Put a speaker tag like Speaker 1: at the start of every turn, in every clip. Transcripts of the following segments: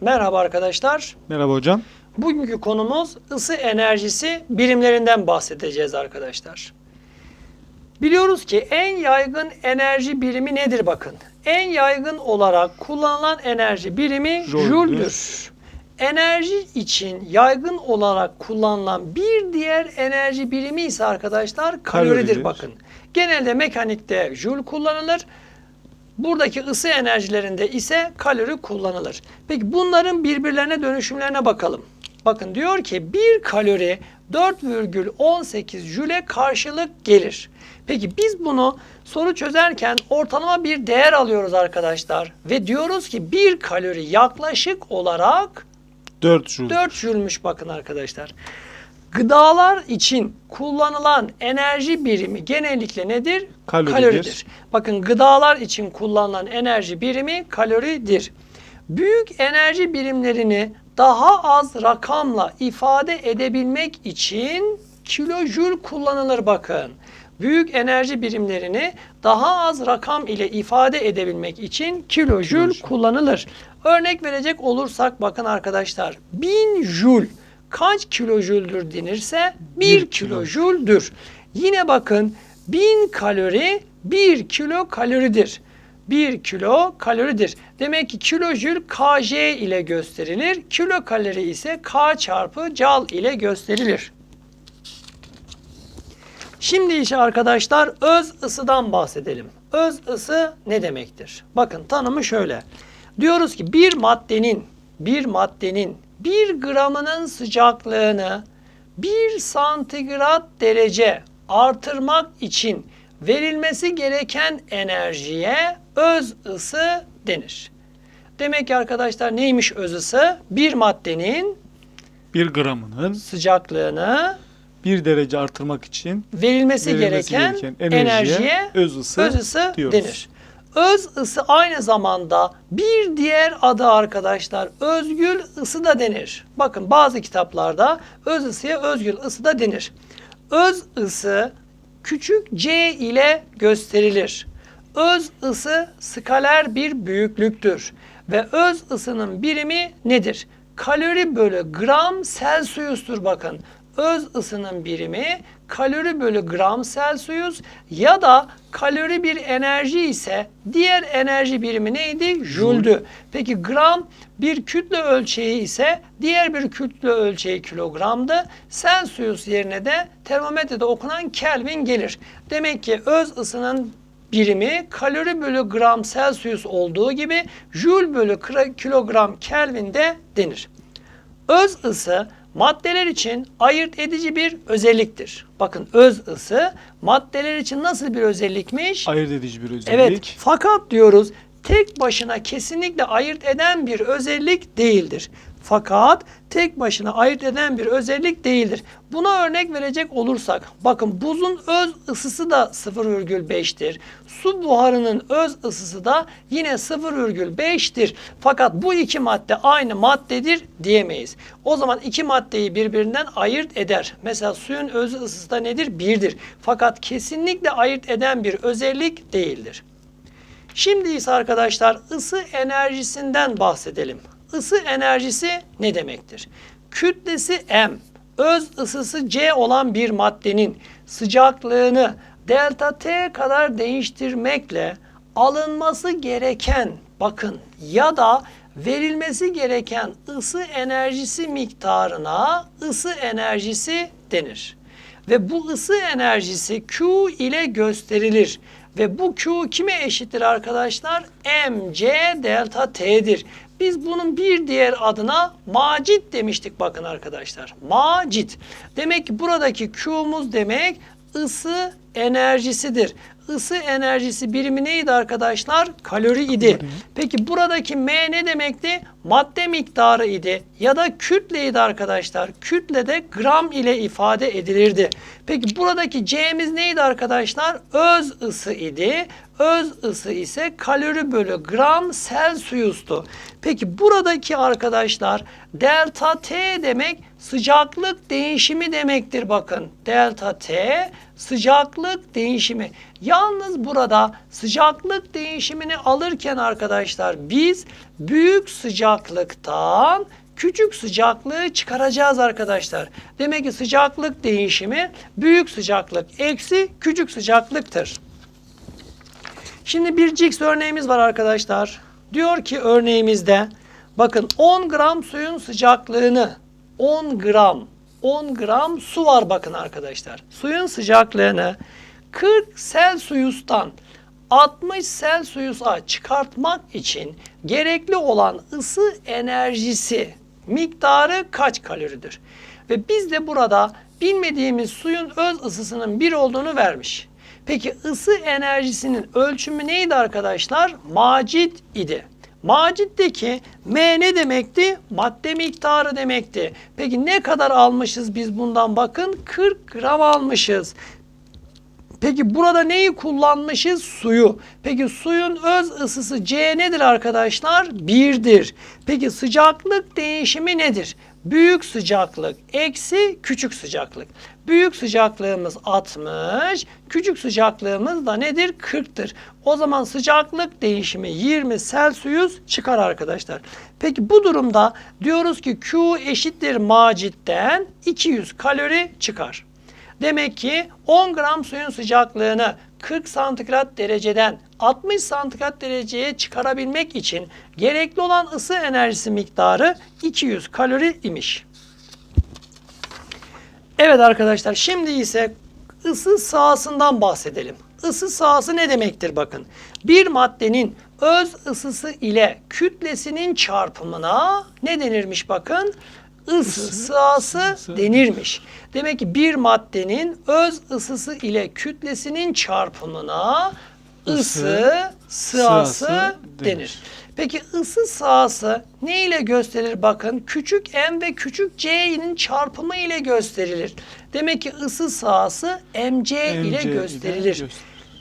Speaker 1: Merhaba arkadaşlar.
Speaker 2: Merhaba hocam.
Speaker 1: Bugünkü konumuz ısı enerjisi birimlerinden bahsedeceğiz arkadaşlar. Biliyoruz ki en yaygın enerji birimi nedir bakın. En yaygın olarak kullanılan enerji birimi
Speaker 2: Joule'dür.
Speaker 1: Enerji için yaygın olarak kullanılan bir diğer enerji birimi ise arkadaşlar kaloridir
Speaker 2: Kaloridir.
Speaker 1: bakın. Genelde mekanikte Joule kullanılır. Buradaki ısı enerjilerinde ise kalori kullanılır. Peki bunların birbirlerine dönüşümlerine bakalım. Bakın diyor ki 1 kalori 4,18 jüle karşılık gelir. Peki biz bunu soru çözerken ortalama bir değer alıyoruz arkadaşlar. Ve diyoruz ki 1 kalori yaklaşık olarak
Speaker 2: 4 joule.
Speaker 1: 4 jülmüş bakın arkadaşlar. Gıdalar için kullanılan enerji birimi genellikle nedir?
Speaker 2: Kaloridir.
Speaker 1: Bakın gıdalar için kullanılan enerji birimi kaloridir. Büyük enerji birimlerini daha az rakamla ifade edebilmek için kilojül kullanılır bakın. Büyük enerji birimlerini daha az rakam ile ifade edebilmek için kilojül
Speaker 2: Kilojül.
Speaker 1: kullanılır. Örnek verecek olursak bakın arkadaşlar 1000 jül kaç kilojüldür denirse 1
Speaker 2: Bir kilo.
Speaker 1: kilojüldür. Yine bakın 1000 kalori 1 kilo kaloridir. 1 kilo kaloridir. Demek ki kilojül kj ile gösterilir. Kilo kalori ise k çarpı cal ile gösterilir. Şimdi ise arkadaşlar öz ısıdan bahsedelim. Öz ısı ne demektir? Bakın tanımı şöyle. Diyoruz ki bir maddenin bir maddenin bir gramının sıcaklığını 1 santigrat derece artırmak için verilmesi gereken enerjiye öz ısı denir. Demek ki arkadaşlar neymiş öz ısı? Bir maddenin
Speaker 2: 1 gramının
Speaker 1: sıcaklığını
Speaker 2: 1 derece artırmak için
Speaker 1: verilmesi,
Speaker 2: verilmesi
Speaker 1: gereken,
Speaker 2: gereken
Speaker 1: enerjiye,
Speaker 2: enerjiye öz ısı,
Speaker 1: öz ısı
Speaker 2: diyoruz.
Speaker 1: denir. Öz ısı aynı zamanda bir diğer adı arkadaşlar özgül ısı da denir. Bakın bazı kitaplarda öz ısıya özgül ısı da denir. Öz ısı küçük c ile gösterilir. Öz ısı skaler bir büyüklüktür ve öz ısının birimi nedir? Kalori bölü gram Celsius'tur bakın. Öz ısının birimi kalori bölü gram Celsius ya da kalori bir enerji ise diğer enerji birimi neydi? Jüldü. Peki gram bir kütle ölçeği ise diğer bir kütle ölçeği kilogramdı. Celsius yerine de termometrede okunan Kelvin gelir. Demek ki öz ısının birimi kalori bölü gram Celsius olduğu gibi Joule bölü kilogram Kelvin de denir. Öz ısı maddeler için ayırt edici bir özelliktir. Bakın öz ısı maddeler için nasıl bir özellikmiş?
Speaker 2: ayırt edici bir özellik.
Speaker 1: Evet fakat diyoruz tek başına kesinlikle ayırt eden bir özellik değildir. Fakat tek başına ayırt eden bir özellik değildir. Buna örnek verecek olursak bakın buzun öz ısısı da 0,5'tir. Su buharının öz ısısı da yine 0,5'tir. Fakat bu iki madde aynı maddedir diyemeyiz. O zaman iki maddeyi birbirinden ayırt eder. Mesela suyun öz ısısı da nedir? Birdir. Fakat kesinlikle ayırt eden bir özellik değildir. Şimdi ise arkadaşlar ısı enerjisinden bahsedelim. Isı enerjisi ne demektir? Kütlesi M, öz ısısı C olan bir maddenin sıcaklığını delta T kadar değiştirmekle alınması gereken bakın ya da verilmesi gereken ısı enerjisi miktarına ısı enerjisi denir. Ve bu ısı enerjisi Q ile gösterilir. Ve bu Q kime eşittir arkadaşlar? mc delta T'dir. Biz bunun bir diğer adına macit demiştik bakın arkadaşlar. Macit. Demek ki buradaki Q'muz demek ısı enerjisidir. Isı enerjisi birimi neydi arkadaşlar? Kalori idi. Peki buradaki M ne demekti? Madde miktarı idi. ya da kütleydi arkadaşlar. Kütle de gram ile ifade edilirdi. Peki buradaki C'miz neydi arkadaşlar? Öz ısı idi. Öz ısı ise kalori bölü gram Celsius'tu. Peki buradaki arkadaşlar delta T demek sıcaklık değişimi demektir bakın. Delta T sıcaklık değişimi. Yalnız burada sıcaklık değişimini alırken arkadaşlar biz büyük sıcaklıktan küçük sıcaklığı çıkaracağız arkadaşlar. Demek ki sıcaklık değişimi büyük sıcaklık eksi küçük sıcaklıktır. Şimdi bir Cix örneğimiz var arkadaşlar. Diyor ki örneğimizde bakın 10 gram suyun sıcaklığını 10 gram 10 gram su var bakın arkadaşlar. Suyun sıcaklığını 40 Celsius'tan 60 Celsius'a çıkartmak için gerekli olan ısı enerjisi miktarı kaç kaloridir? Ve biz de burada bilmediğimiz suyun öz ısısının 1 olduğunu vermiş. Peki ısı enerjisinin ölçümü neydi arkadaşlar? Macit idi. Macit'teki M ne demekti? Madde miktarı demekti. Peki ne kadar almışız biz bundan bakın? 40 gram almışız. Peki burada neyi kullanmışız? Suyu. Peki suyun öz ısısı C nedir arkadaşlar? 1'dir. Peki sıcaklık değişimi nedir? Büyük sıcaklık eksi küçük sıcaklık. Büyük sıcaklığımız 60, küçük sıcaklığımız da nedir? 40'tır. O zaman sıcaklık değişimi 20 Celsius çıkar arkadaşlar. Peki bu durumda diyoruz ki Q eşittir macitten 200 kalori çıkar. Demek ki 10 gram suyun sıcaklığını 40 santigrat dereceden 60 santigrat dereceye çıkarabilmek için gerekli olan ısı enerjisi miktarı 200 kalori imiş. Evet arkadaşlar şimdi ise ısı sahasından bahsedelim. Isı sahası ne demektir bakın. Bir maddenin öz ısısı ile kütlesinin çarpımına ne denirmiş bakın? Isı. denirmiş. Demek ki bir maddenin öz ısısı ile kütlesinin çarpımına ısı, sahası denir. Peki ısı sahası ne ile gösterilir bakın? Küçük m ve küçük c'nin çarpımı ile gösterilir. Demek ki ısı sahası mc, ile
Speaker 2: MC
Speaker 1: gösterilir.
Speaker 2: gösterilir.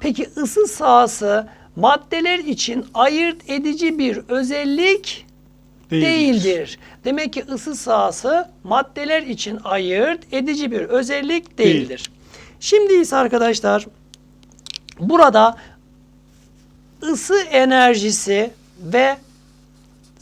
Speaker 1: Peki ısı sahası maddeler için ayırt edici bir özellik değildir. Demek ki ısı sahası maddeler için ayırt edici bir özellik değildir. Şimdi ise arkadaşlar burada ısı enerjisi ve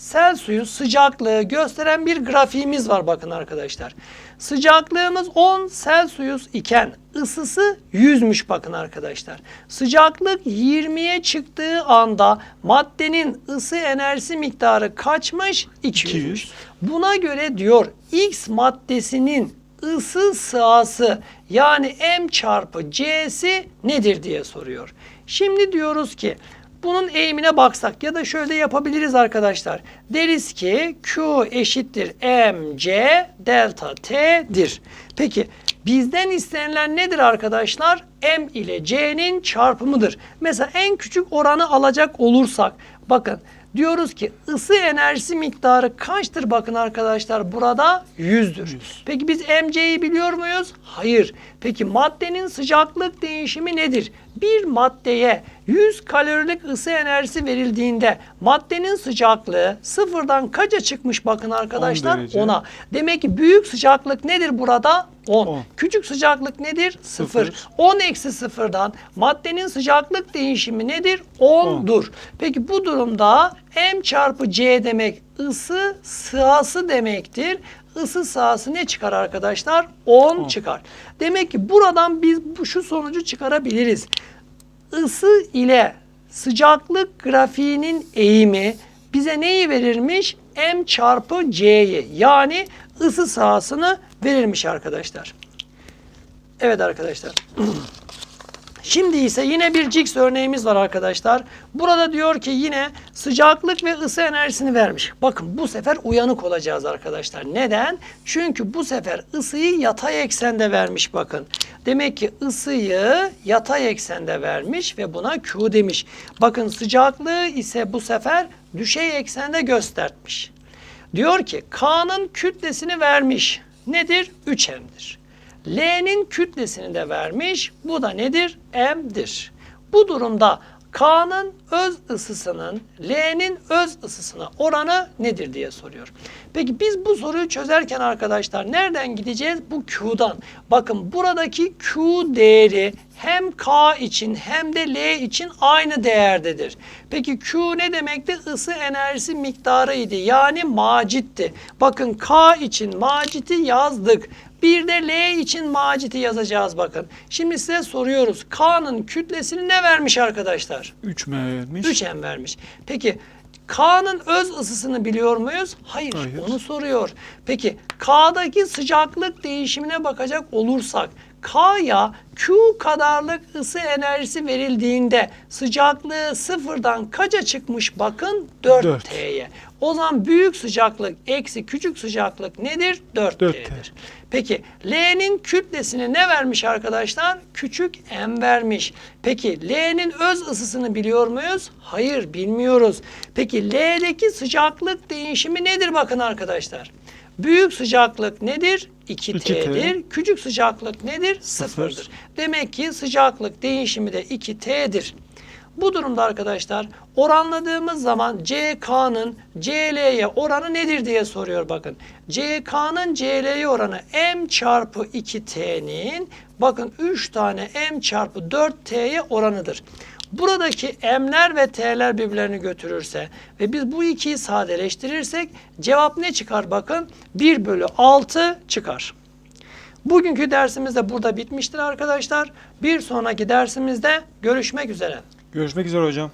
Speaker 1: Celsius sıcaklığı gösteren bir grafiğimiz var bakın arkadaşlar. Sıcaklığımız 10 Celsius iken ısısı 100'müş bakın arkadaşlar. Sıcaklık 20'ye çıktığı anda maddenin ısı enerjisi miktarı kaçmış? 200.
Speaker 2: 200.
Speaker 1: Buna göre diyor X maddesinin ısı sahası yani M çarpı C'si nedir diye soruyor. Şimdi diyoruz ki bunun eğimine baksak ya da şöyle yapabiliriz arkadaşlar. Deriz ki Q eşittir mc delta t'dir. Peki bizden istenilen nedir arkadaşlar? M ile C'nin çarpımıdır. Mesela en küçük oranı alacak olursak bakın diyoruz ki ısı enerjisi miktarı kaçtır bakın arkadaşlar burada 100'dür.
Speaker 2: 100.
Speaker 1: Peki biz mc'yi biliyor muyuz? Hayır. Peki maddenin sıcaklık değişimi nedir? Bir maddeye 100 kalorilik ısı enerjisi verildiğinde maddenin sıcaklığı sıfırdan kaça çıkmış bakın arkadaşlar?
Speaker 2: 10 derece.
Speaker 1: 10'a. Demek ki büyük sıcaklık nedir burada? 10.
Speaker 2: 10.
Speaker 1: Küçük sıcaklık nedir? 0.
Speaker 2: Sıfır.
Speaker 1: 10 eksi sıfırdan maddenin sıcaklık değişimi nedir? 10'dur. Peki bu durumda M çarpı C demek ısı sahası demektir. Isı sahası ne çıkar arkadaşlar? 10
Speaker 2: On.
Speaker 1: çıkar. Demek ki buradan biz şu sonucu çıkarabiliriz. Isı ile sıcaklık grafiğinin eğimi bize neyi verirmiş? M çarpı C'yi yani ısı sahasını verirmiş arkadaşlar. Evet arkadaşlar. Şimdi ise yine bir Cix örneğimiz var arkadaşlar. Burada diyor ki yine sıcaklık ve ısı enerjisini vermiş. Bakın bu sefer uyanık olacağız arkadaşlar. Neden? Çünkü bu sefer ısıyı yatay eksende vermiş bakın. Demek ki ısıyı yatay eksende vermiş ve buna Q demiş. Bakın sıcaklığı ise bu sefer düşey eksende göstermiş. Diyor ki K'nın kütlesini vermiş. Nedir? 3M'dir. L'nin kütlesini de vermiş. Bu da nedir? M'dir. Bu durumda K'nın öz ısısının L'nin öz ısısına oranı nedir diye soruyor. Peki biz bu soruyu çözerken arkadaşlar nereden gideceğiz? Bu Q'dan. Bakın buradaki Q değeri hem K için hem de L için aynı değerdedir. Peki Q ne demekti? Isı enerjisi miktarıydı. Yani macitti. Bakın K için maciti yazdık. Bir de L için maciti yazacağız bakın. Şimdi size soruyoruz. K'nın kütlesini ne vermiş arkadaşlar?
Speaker 2: 3 M vermiş.
Speaker 1: 3M vermiş. Peki K'nın öz ısısını biliyor muyuz? Hayır,
Speaker 2: Hayır.
Speaker 1: onu soruyor. Peki K'daki sıcaklık değişimine bakacak olursak K'ya Q kadarlık ısı enerjisi verildiğinde sıcaklığı sıfırdan kaça çıkmış bakın 4
Speaker 2: Dört.
Speaker 1: T'ye. O zaman büyük sıcaklık eksi küçük sıcaklık nedir? 4
Speaker 2: Dört
Speaker 1: T'dir. Peki L'nin kütlesini ne vermiş arkadaşlar? Küçük m vermiş. Peki L'nin öz ısısını biliyor muyuz? Hayır bilmiyoruz. Peki L'deki sıcaklık değişimi nedir bakın arkadaşlar? Büyük sıcaklık nedir?
Speaker 2: 2T.
Speaker 1: 2T'dir. Küçük sıcaklık nedir?
Speaker 2: Sıfır.
Speaker 1: Sıfırdır. Demek ki sıcaklık değişimi de 2T'dir. Bu durumda arkadaşlar oranladığımız zaman CK'nın CL'ye oranı nedir diye soruyor bakın. CK'nın CL'ye oranı M çarpı 2T'nin bakın 3 tane M çarpı 4T'ye oranıdır. Buradaki M'ler ve T'ler birbirlerini götürürse ve biz bu ikiyi sadeleştirirsek cevap ne çıkar bakın 1 bölü 6 çıkar. Bugünkü dersimiz de burada bitmiştir arkadaşlar. Bir sonraki dersimizde görüşmek üzere.
Speaker 2: Görüşmek üzere hocam.